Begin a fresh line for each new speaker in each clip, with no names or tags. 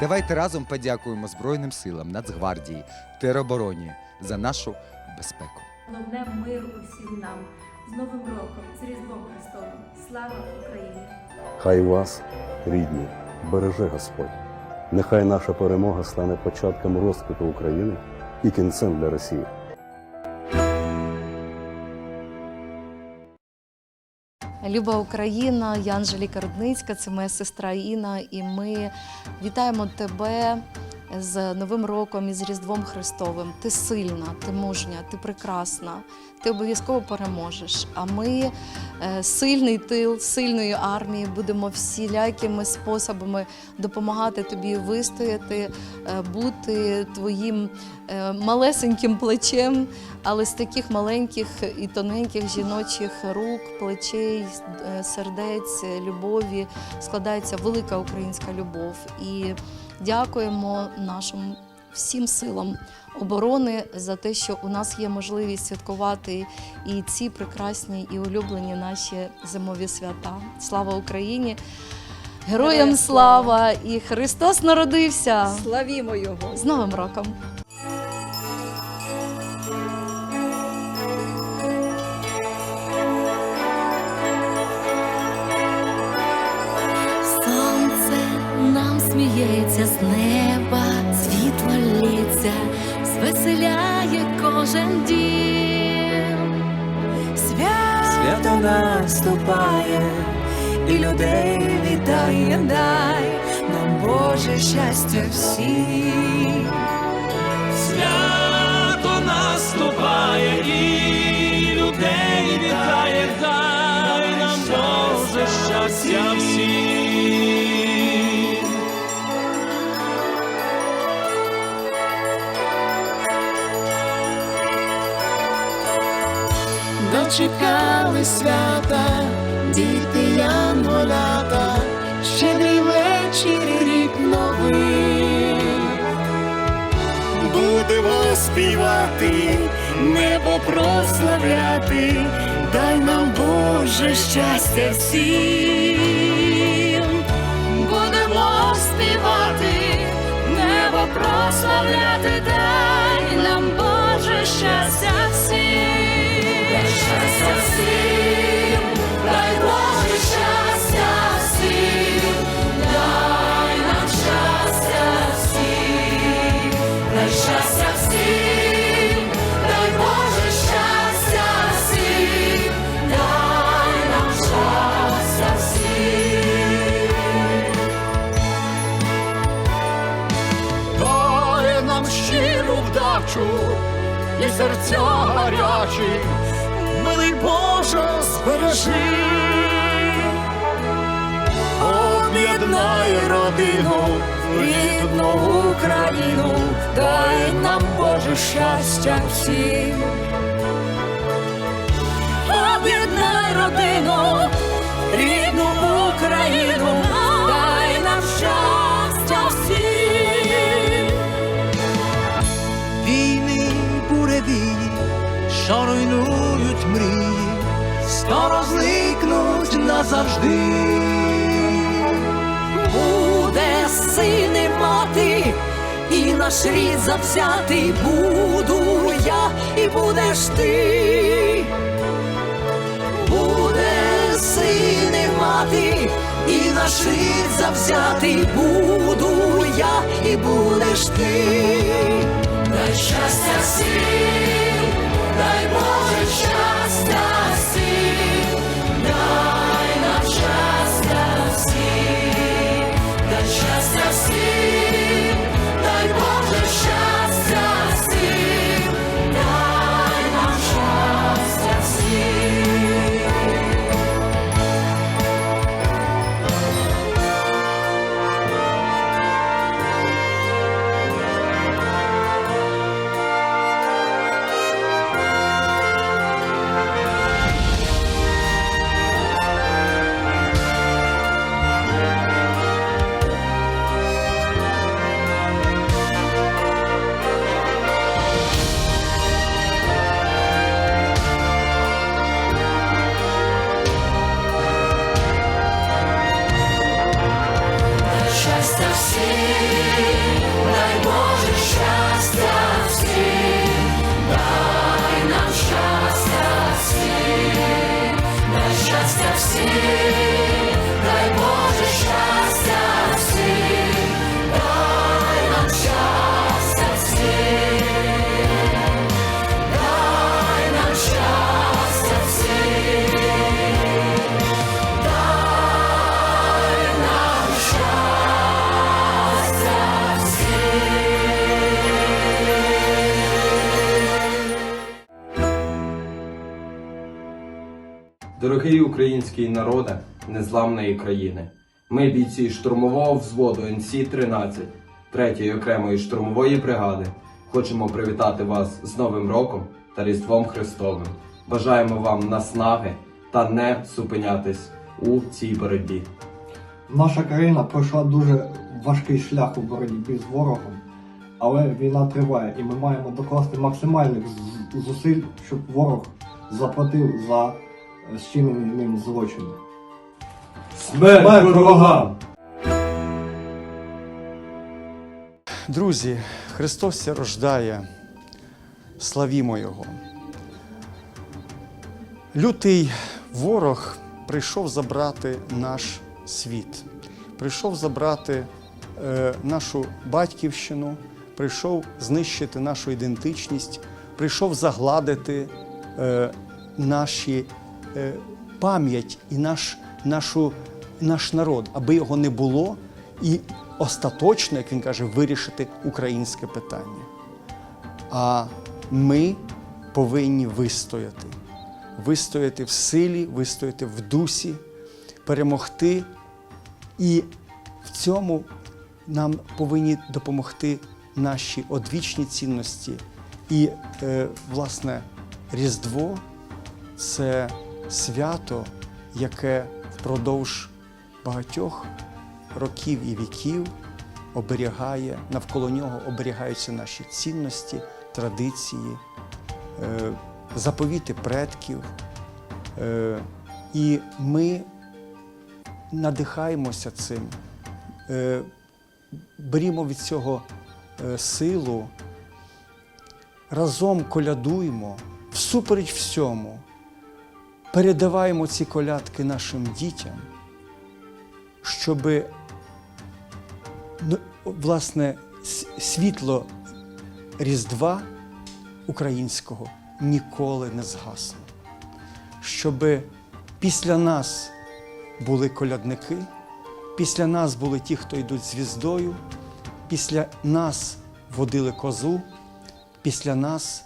Давайте разом подякуємо Збройним силам, Нацгвардії, теробороні за нашу безпеку.
Головне мир усім нам. З Новим роком, з Різдвом Христовим. Слава Україні!
Хай вас, рідні, береже Господь. Нехай наша перемога стане початком розквіту України і кінцем для Росії.
Люба Україна, я Анжеліка Рудницька, це моя сестра Інна, і ми вітаємо тебе з Новим роком і з Різдвом Христовим. Ти сильна, ти мужня, ти прекрасна, ти обов'язково переможеш. А ми, е, сильний тил сильної армії, будемо всілякими способами допомагати тобі вистояти, е, бути твоїм е, малесеньким плечем, але з таких маленьких і тоненьких жіночих рук, плечей, е, сердець, любові складається велика українська любов. І дякуємо нашим всім силам оборони за те, що у нас є можливість святкувати і ці прекрасні і улюблені наші зимові свята. Слава Україні! Героям слава! І Христос народився!
Славімо його!
З Новим роком!
Неба, світло лється, звеселяє кожен дім.
Свято свято наступає, і людей вітає, дай нам Боже щастя всім.
Свято наступає і людей вітає, дай нам Боже щастя всім.
Дочекали свята, діти янголята, щедрий вечір, рік новий. Будемо співати, небо прославляти, дай нам Боже щастя всім. Щиру вдачу і серця гарячі, милий Боже, збережи, об'єднай родину, рідну Україну, дай нам Боже щастя всім. Об'єднай родину, рідну Україну, дай нам щастя
буревії, що руйнують мрії, скоро зникнуть назавжди.
Буде син і мати, і наш рід завзятий буду я, і будеш ти. Буде син і мати, і наш рід завзятий буду я, і будеш ти. Дай щастя всім, você.
Дорогий український народе незламної країни. Ми, бійці штурмового взводу НСі-13, 3-ї окремої штурмової бригади, хочемо привітати вас з Новим роком та Різдвом Христовим. Бажаємо вам наснаги та не зупинятись у цій боротьбі.
Наша країна пройшла дуже важкий шлях у боротьбі з ворогом, але війна триває, і ми маємо докласти максимальних зусиль, щоб ворог заплатив за е, зчинені ним злочини.
Смерть ворогам!
Друзі, Христос ся рождає, славімо Його. Лютий ворог прийшов забрати наш світ, прийшов забрати е, нашу батьківщину, прийшов знищити нашу ідентичність, прийшов загладити е, наші пам'ять і наш, нашу, наш народ, аби його не було, і остаточно, як він каже, вирішити українське питання. А ми повинні вистояти, вистояти в силі, вистояти в дусі, перемогти. І в цьому нам повинні допомогти наші одвічні цінності. І, е, власне, Різдво це свято, яке впродовж багатьох років і віків оберігає, навколо нього оберігаються наші цінності, традиції, е, заповіти предків. Е, І ми надихаємося цим, е, берімо від цього силу, разом колядуємо, всупереч всьому, передаваємо ці колядки нашим дітям, щоби ну, власне, світло Різдва українського ніколи не згасло. Щоб після нас були колядники, після нас були ті, хто йдуть звіздою, після нас водили козу, після нас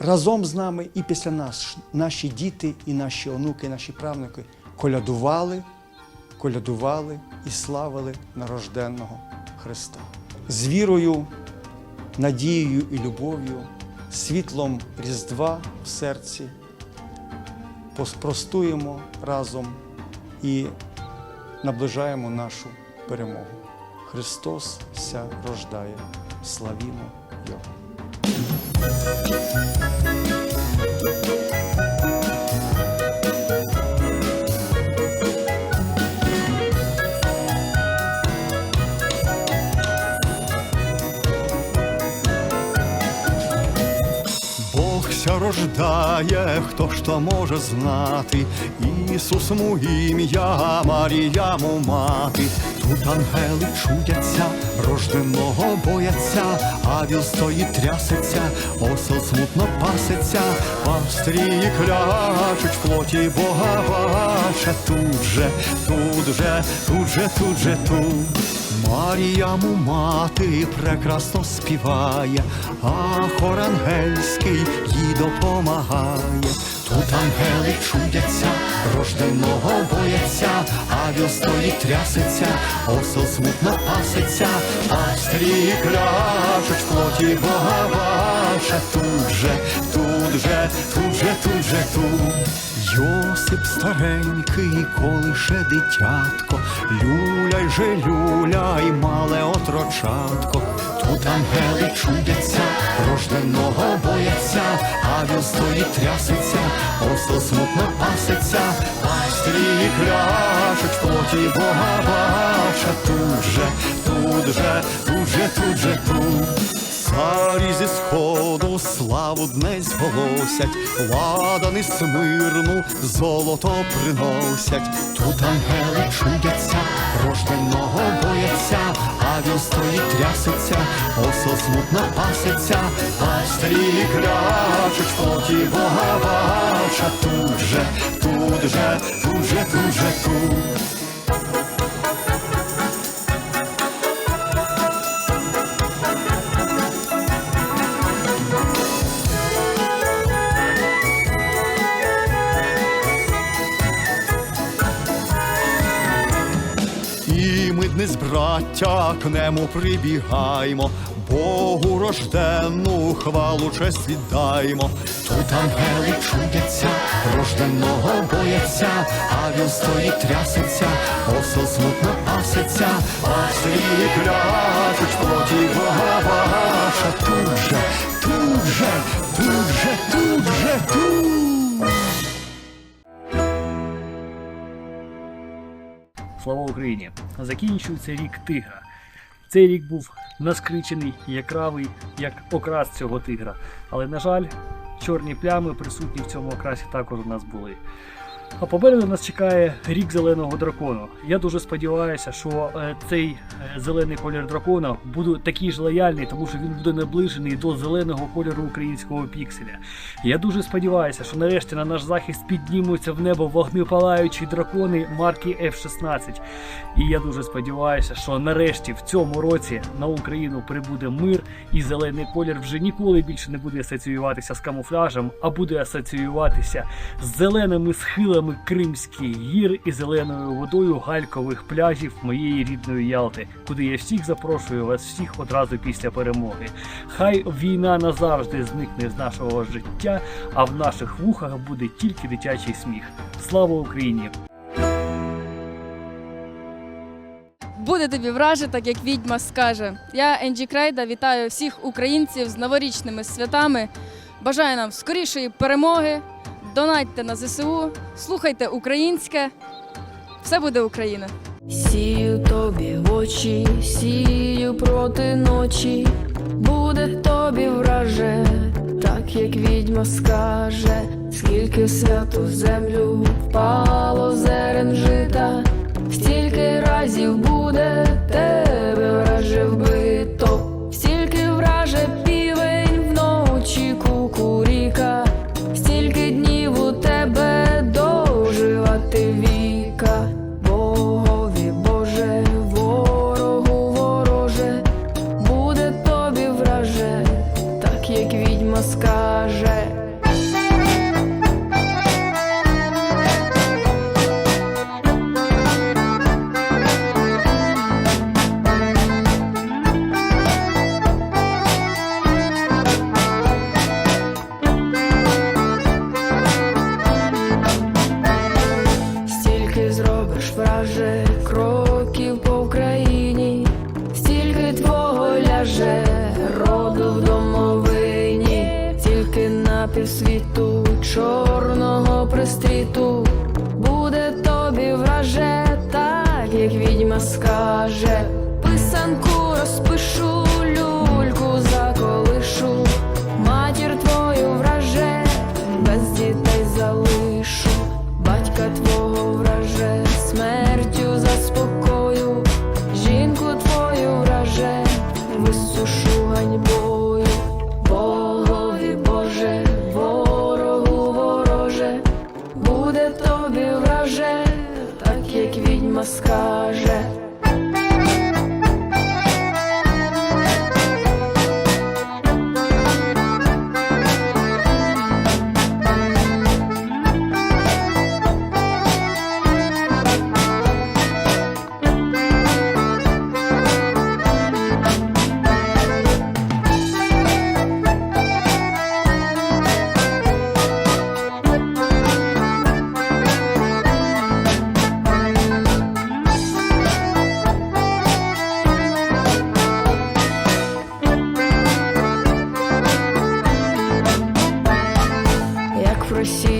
разом з нами і після нас наші діти, і наші онуки, і наші правнуки колядували колядували і славили нарожденного Христа. З вірою, надією і любов'ю, світлом Різдва в серці простуємо разом і наближаємо нашу перемогу. Христос ся рождає. Славімо Його!
Рождає, хто ж то може знати, Ісус му ім'я, Марія му мати. Тут ангели чудяться, рожденого бояться, а віл стоїть трясеться, осел смутно пасеться, пастрі клячуть в плоті Бога бача. Тут же, тут же, тут же, тут же, тут. Маріяму мати прекрасно співає, а хор ангельський їй допомагає. Тут ангели чудяться, рожденого бояться, а стоїть трясеться, осел смутно паситься, а стрії кляшуть плоті Бога бача. Тут же, тут же, тут же, тут же, тут. Йосип старенький, колише дитятко, люляй же люляй, мале отрочатко. Тут ангели чудяться, рожденого бояться, а стоїть трясеться, осел смутно пасеться, пастрі кляшуть в плоті Бога бача. Тут же, тут же, тут же, тут же, тут. Царі зі сходу славу днесь голосять, ладани смирну, золото приносять. Тут ангели чудяться, рожденого бояться, а він стоїть трясеться, осел смутно пасеться, клячуть в плоті Бога бача. Тут же, тут же, тут же, тут же, тут. Низ браття, к нему прибігаймо, Богу рожденну хвалу честь віддаймо. Тут ангели чудяться, рожденного бояться, а він стоїть трясеться, осел смутно паситься, а срії клячуть плоті Бога ваша. Тут же, тут же, тут же, тут же, тут.
Слава Україні! Закінчується рік тигра. Цей рік був наскричений, якравий, як окрас цього тигра. Але, на жаль, чорні плями присутні в цьому окрасі також у нас були. А попереду нас чекає рік зеленого дракону. Я дуже сподіваюся, що е, цей е, зелений колір дракона буде такий ж лояльний, тому що він буде наближений до зеленого кольору українського пікселя. Я дуже сподіваюся, що нарешті на наш захист піднімуться в небо вогнепалаючі дракони марки F-16. І я дуже сподіваюся, що нарешті в цьому році на Україну прибуде мир, і зелений колір вже ніколи більше не буде асоціюватися з камуфляжем, а буде асоціюватися з зеленими схилами Кримських гір і зеленою водою галькових пляжів моєї рідної Ялти, куди я всіх запрошую вас всіх одразу після перемоги. Хай війна назавжди зникне з нашого життя, а в наших вухах буде тільки дитячий сміх. Слава Україні!
Буде тобі враже, так як відьма скаже. Я Енджі Крейда вітаю всіх українців з новорічними святами. Бажаю нам скорішої перемоги. Донатьте на ЗСУ, слухайте українське. Все буде Україна.
Сію тобі в очі, сію проти ночі, буде тобі враже, так як відьма скаже, скільки святу землю впало зерен жита, стільки разів буде тебе враже вбито, як